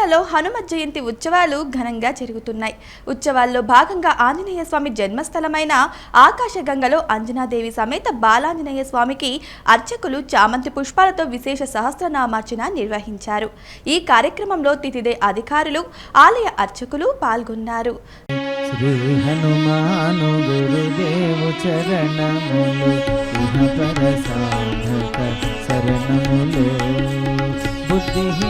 తెలంగాణలో హనుమత్ జయంతి ఉత్సవాలు ఘనంగా జరుగుతున్నాయి. ఉత్సవాల్లో భాగంగా ఆంజనేయ స్వామి జన్మస్థలమైన ఆకాశగంగలో అంజనాదేవి సమేత బాలాంజనేయ స్వామికి అర్చకులు చామంతి పుష్పాలతో విశేష సహస్రనామార్చన నిర్వహించారు. ఈ కార్యక్రమంలో తితిదే అధికారులు ఆలయ అర్చకులు పాల్గొన్నారు. శ్రీ హనుమాను గురుదేవు చరణములు సాధక శరణములు. బుద్ధిహీనతను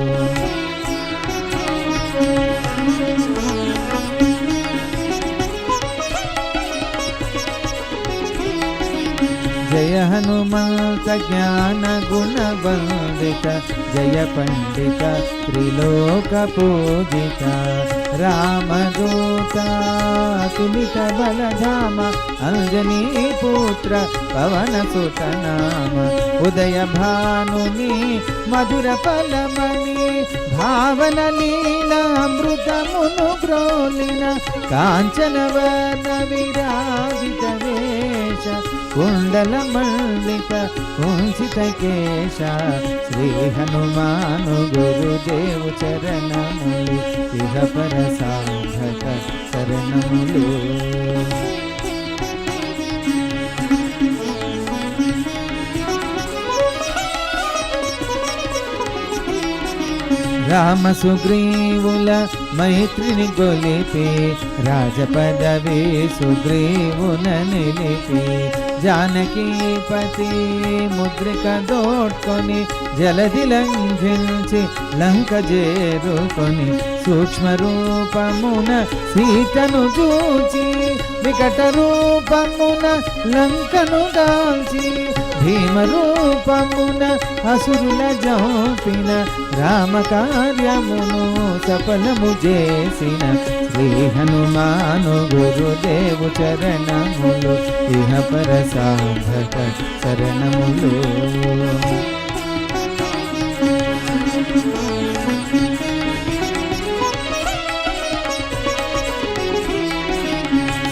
जय हनुमंत ज्ञान गुण वंदिता जय पंडिता त्रिलोक पूजिता। रामदूता सुमितबलधाम अञ्जनीपुत्र पवनसुतनाम उदयभानुनि मधुरफलमणि भावनलीलामृतमुनुग्रोलिन काञ्चनवनविराजितवेश कुण्डलमण्डित कुञ्चितकेश चरण गुरुदेवचरणमुनि భావన లీల అమృతమును గ్రోలిన కాంచన వర్ణ విరాజిత వేష కుండల మల్లిక కుంచిత కేశ శ్రీ హనుమాను గురుదేవు చరణములు ఇహ పర సాధక శరణములు రామ సుగ్రీవుల మైత్రిని గొలిపి రాజపదవి సుగ్రీవున నిలిపి జానకీపతి ముద్రిక దోడ్కొని జలది లంఘించి లంక చేరుకొని సూక్ష్మ రూపమున సీతను చూచి వికట రూపమున లంకను దాల్చి భీమ రూపమున అసురుల జోపిన రామ కార్యమును సఫలము చేసిన శ్రీ హనుమాను గురుదేవు చరణములు ఇహ పరసాభక శరణములు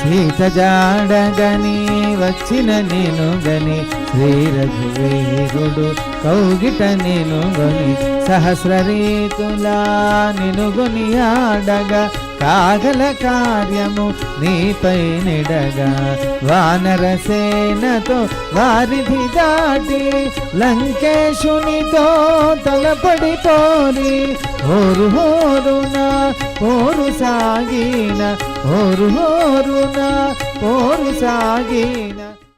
సీత జాడగని వచ్చిన నేను గని శ్రీ రఘువీరుడు కౌగిట నేను సహస్ర రీతులా నినుగొని ఆడగా కాగల కార్యము నీపై నిడగా. వానర సేనతో వారిధి దాటి లంకేశునితో తలపడి పోరి హోరు హోరున పోరు సాగిన హోరు హోరున పోరు సాగిన.